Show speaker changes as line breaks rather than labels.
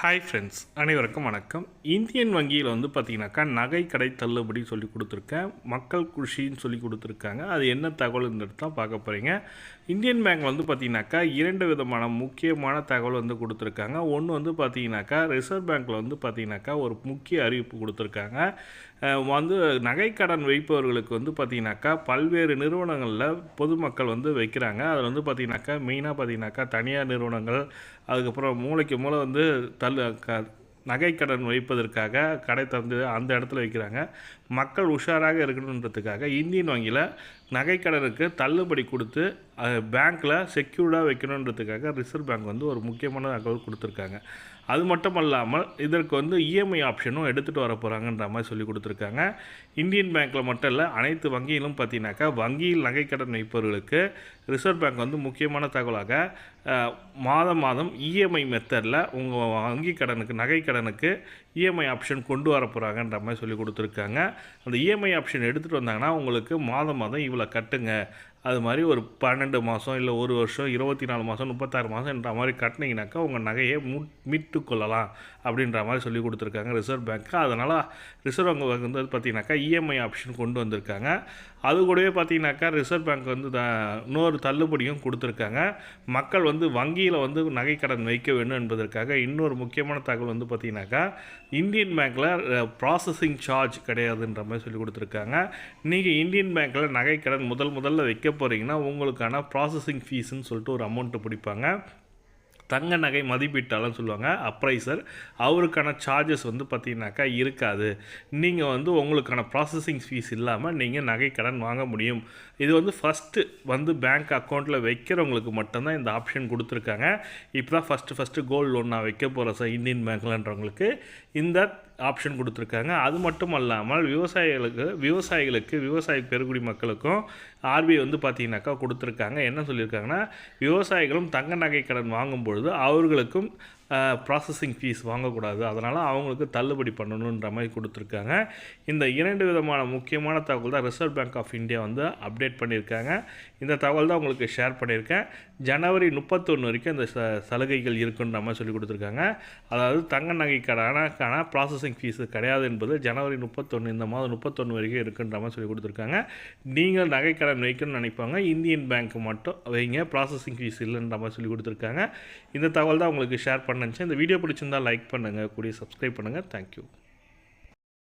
Hi friends அனைவருக்கும் வணக்கம். Indian வங்கியில் வந்து பார்த்திங்கனாக்கா நகை கடை தள்ளுபடி சொல்லி கொடுத்துருக்கேன். மக்கள் குஷின்னு சொல்லி கொடுத்துருக்காங்க. அது என்ன தகவல்ன்றது தான் பார்க்க போகிறீங்க இந்தியன் பேங்க் வந்து பார்த்தீங்கன்னாக்கா இரண்டு விதமான முக்கியமான தகவல் வந்து கொடுத்துருக்காங்க. ஒன்று வந்து பார்த்திங்கனாக்கா ரிசர்வ் பேங்க்கில் வந்து பார்த்திங்கனாக்கா ஒரு முக்கிய அறிவிப்பு கொடுத்துருக்காங்க. வந்து வந்து நகைக்கடன் வைப்பவர்களுக்கு வந்து பார்த்தீங்கன்னாக்கா பல்வேறு நிறுவனங்களில் பொதுமக்கள் வந்து வைக்கிறாங்க. அதில் வந்து பார்த்தீங்கன்னாக்கா மெயினாக பார்த்தீங்கன்னாக்கா தனியார் நிறுவனங்கள் அதுக்கப்புறம் மூளைக்கு மூளை வந்து தள்ளு க நகைக்கடன் வைப்பதற்காக கடை தந்து அந்த இடத்துல வைக்கிறாங்க. மக்கள் உஷாராக இருக்கணுன்றதுக்காக இந்தியன் வங்கியில் நகைக்கடனுக்கு தள்ளுபடி கொடுத்து பேங்க்கில் செக்யூர்டாக வைக்கணுன்றதுக்காக ரிசர்வ் பேங்க் வந்து ஒரு முக்கியமான தகவல் கொடுத்துருக்காங்க. அது மட்டும் அல்லாமல் இதற்கு வந்து இஎம்ஐ ஆப்ஷனும் எடுத்துகிட்டு வர போகிறாங்கன்ற மாதிரி சொல்லி கொடுத்துருக்காங்க. இந்தியன் பேங்க்கில் மட்டும் இல்லை அனைத்து வங்கியிலும் பார்த்தீங்கன்னாக்கா வங்கியில் நகைக்கடன் வைப்பவர்களுக்கு ரிசர்வ் பேங்க் வந்து முக்கியமான தகவலாக மாதம் மாதம் இஎம்ஐ மெத்தடில் உங்கள் வங்கி கடனுக்கு நகை கடனுக்கு இஎம்ஐ ஆப்ஷன் கொண்டு வர போகிறாங்கன்ற மாதிரி சொல்லி கொடுத்துருக்காங்க. அந்த இஎம்ஐ ஆப்ஷன் எடுத்துகிட்டு வந்தாங்கன்னா உங்களுக்கு மாதம் மாதம் இவ்வளோ கட்டுங்க. அது மாதிரி ஒரு பன்னெண்டு மாதம் இல்லை ஒரு வருஷம் இருபத்தி நாலு மாதம் முப்பத்தாறு மாதம்ன்ற மாதிரி கட்டினீங்கனாக்கா உங்கள் நகையை மு மீட்டு கொள்ளலாம் அப்படின்ற மாதிரி சொல்லி கொடுத்துருக்காங்க ரிசர்வ் பேங்க்கு அதனால் ரிசர்வ் பேங்க் வந்து பார்த்தீங்கன்னாக்கா இஎம்ஐ ஆப்ஷன் கொண்டு வந்திருக்காங்க. அது கூடவே பார்த்தீங்கன்னாக்கா ரிசர்வ் பேங்க் வந்து த- இன்னொரு தள்ளுபடியும் கொடுத்துருக்காங்க. மக்கள் வந்து வங்கியில் வந்து நகைக்கடன் வைக்க வேண்டும் என்பதற்காக இன்னொரு முக்கியமான தகவல் வந்து பார்த்திங்கனாக்கா இந்தியன் பேங்க்கில் ப்ராசஸிங் சார்ஜ் கிடையாதுன்ற மாதிரி சொல்லி கொடுத்துருக்காங்க. நீங்கள் இந்தியன் பேங்க்கில் நகைக்கடன் முதல் முதல்ல வைக்க போகிறீங்கன்னா உங்களுக்கான ப்ராசஸிங் ஃபீஸ்ன்னு சொல்லிட்டு ஒரு அமௌண்ட்டு பிடிப்பாங்க. தங்க நகை மதிப்பீட்டாலும் சொல்லுவாங்க. அப்ரைசர். அவருக்கான சார்ஜஸ் வந்து பார்த்தீங்கன்னாக்கா இருக்காது. நீங்கள் வந்து உங்களுக்கான ப்ராசஸிங் ஃபீஸ் இல்லாமல் நீங்கள் நகை கடன் வாங்க முடியும். இது வந்து ஃபஸ்ட்டு வந்து பேங்க் அக்கௌண்ட்டில் வைக்கிறவங்களுக்கு மட்டும்தான் இந்த ஆப்ஷன் கொடுத்துருக்காங்க. இப்போ தான் ஃபஸ்ட்டு ஃபஸ்ட்டு கோல்டு லோன் நான் வைக்க போகிறேன் சார் இந்தியன் பேங்க்லன்றவங்களுக்கு இந்த ஆப்ஷன் கொடுத்துருக்காங்க. அது மட்டும் அல்லாமல் விவசாயிகளுக்கு விவசாயிகளுக்கு விவசாய பெருகுடி மக்களுக்கும் ஆர்பிஐ வந்து பார்த்தீங்கன்னாக்கா கொடுத்துருக்காங்க. என்ன சொல்லியிருக்காங்கன்னா விவசாயிகளும் தங்க நகை கடன் வாங்கும் பொழுது அவர்களுக்கும் ப்ராசஸிங் ஃபீஸ் வாங்கக்கூடாது. அதனால் அவங்களுக்கு தள்ளுபடி பண்ணணுன்ற மாதிரி கொடுத்துருக்காங்க. இந்த இரண்டு விதமான முக்கியமான தகவல் தான் ரிசர்வ் பேங்க் ஆஃப் இந்தியா வந்து அப்டேட் பண்ணியிருக்காங்க. இந்த தகவல் தான் உங்களுக்கு ஷேர் பண்ணியிருக்கேன். ஜனவரி முப்பத்தொன்று வரைக்கும் இந்த ச சலுகைகள் இருக்குன்ற மாதிரி சொல்லி கொடுத்துருக்காங்க. அதாவது தங்க நகை கடனுக்கான ப்ராசஸிங் ஃபீஸு கிடையாது என்பது ஜனவரி முப்பத்தொன்று இந்த மாதம் முப்பத்தொன்று வரைக்கும் இருக்குன்ற மாதிரி சொல்லி கொடுத்துருக்காங்க. நீங்கள் நகை கடன் வைக்கணும்னு நினைப்பாங்க. இந்தியன் பேங்க் மட்டும் வைங்க. ப்ராசஸிங் ஃபீஸ் இல்லைன்ற மாதிரி சொல்லி கொடுத்துருக்காங்க. இந்த தகவல் தான் உங்களுக்கு ஷேர் பண்ண இருந்துச்சு இந்த வீடியோ பிடிச்சிருந்தா லைக் பண்ணுங்கள் கூடிய சப்ஸ்கிரைப் பண்ணுங்கள் தேங்க்யூ